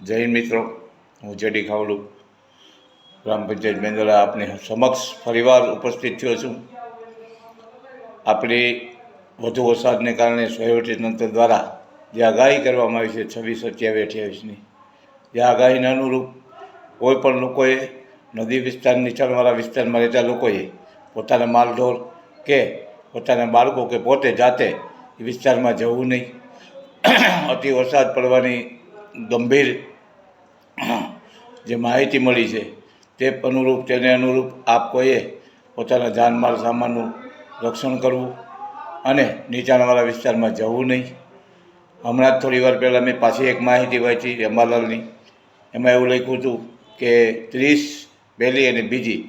જય મિત્રો, હું જેડી ખાવડુ ગ્રામ પંચાયત મેંદોરા આપની સમક્ષ ફરીવાર ઉપસ્થિત થયો છું. આપણી વધુ વરસાદને કારણે તંત્ર દ્વારા જે આગાહી કરવામાં આવી છે, છવ્વીસ સત્યાવીસ અઠ્યાવીસની, જે આગાહીને અનુરૂપ કોઈ પણ લોકોએ નદી વિસ્તાર નીચાણવાળા વિસ્તારમાં રહેતા લોકોએ પોતાના માલઢોર કે પોતાના બાળકો કે પોતે જાતે વિસ્તારમાં જવું નહીં. અતિ વરસાદ પડવાની ગંભીર જે માહિતી મળી છે, તે અનુરૂપ, તેને અનુરૂપ આપ કોઈએ પોતાના જાનમાલ સામાનનું રક્ષણ કરવું અને નીચાણવાળા વિસ્તારમાં જવું નહીં. હમણાં જ થોડી વાર પહેલાં મેં પાછી એક માહિતી વાંચી અંબાલાલની એમાં એવું લખ્યું હતું કે ત્રીસ પહેલી અને બીજી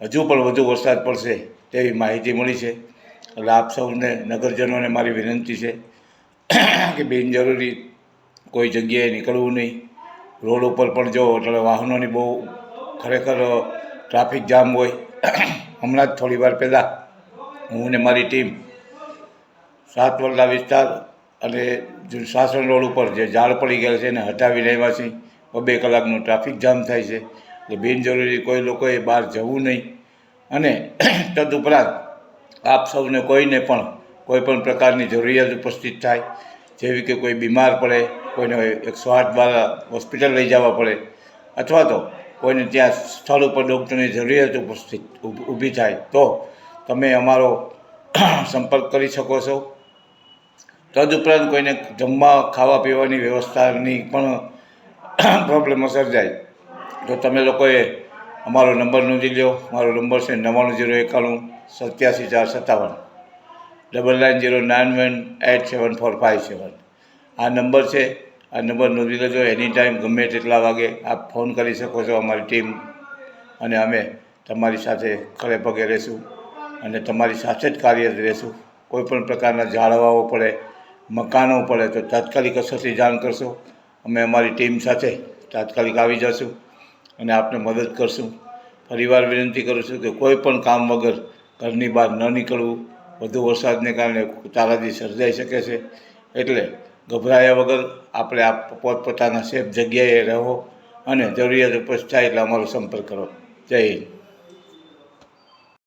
હજુ પણ વધુ વરસાદ પડશે તેવી માહિતી મળી છે. એટલે આપ સૌને નગરજનોને મારી વિનંતી છે કે બિનજરૂરી કોઈ જગ્યાએ નીકળવું નહીં. રોડ ઉપર પણ જો, એટલે વાહનોની બહુ ખરેખર ટ્રાફિક જામ હોય. હમણાં જ થોડી વાર પહેલાં હું ને મારી ટીમ સાતવરલા વિસ્તાર અને સાસણ રોડ ઉપર જે ઝાડ પડી ગયેલ છે એને હટાવી રહ્યા છીએ બબે કલાકનું ટ્રાફિક જામ થાય છે. એટલે બિનજરૂરી કોઈ લોકોએ બહાર જવું નહીં. અને તદુપરાંત આપ સૌને કોઈને પણ કોઈ પણ પ્રકારની જરૂરિયાત ઉપસ્થિત થાય, જેવી કે કોઈ બીમાર પડે કોઈને એકસો આઠ દ્વારા હોસ્પિટલ લઈ જવા પડે, અથવા તો કોઈને ત્યાં સ્થળ ઉપર ડૉક્ટરની જરૂરિયાત ઉપસ્થિત ઊભી થાય, તો તમે અમારો સંપર્ક કરી શકો છો. તદુપરાંત કોઈને જમવા, ખાવા પીવાની વ્યવસ્થાની પણ પ્રોબ્લેમો સર્જાય તો તમે લોકોએ અમારો નંબર નોંધી લો મારો નંબર છે નવ્વાણું જીરો એકાણું સત્યાસી ચાર સત્તાવન. Double nine zero nine one eight seven four five seven. આ નંબર છે. આ નંબર નોંધી લેજો. એની ટાઈમ ગમે તેટલા વાગે આપ ફોન કરી શકો છો અમારી ટીમ અને અમે તમારી સાથે ખરે પગે રહેશું અને તમારી સાથે જ કાર્યરત રહેશું. કોઈ પણ પ્રકારના જાળવાઓ પડે, મકાનો પડે તો તાત્કાલિક અસરથી જાણ કરશો. અમે અમારી ટીમ સાથે તાત્કાલિક આવી જશું અને આપને મદદ કરશું. ફરીવાર વિનંતી કરું છું કે કોઈ પણ કામ વગર ઘરની બહાર ન નીકળવું. વધુ વરસાદને કારણે તારાજી સર્જાઈ શકે છે. એટલે ગભરાયા વગર આપણે આપ પોતપોતાના સેફ જગ્યાએ રહો અને જરૂરિયાત ઉપસ્થાય થાય એટલે અમારો સંપર્ક કરો. જય હિન્દ.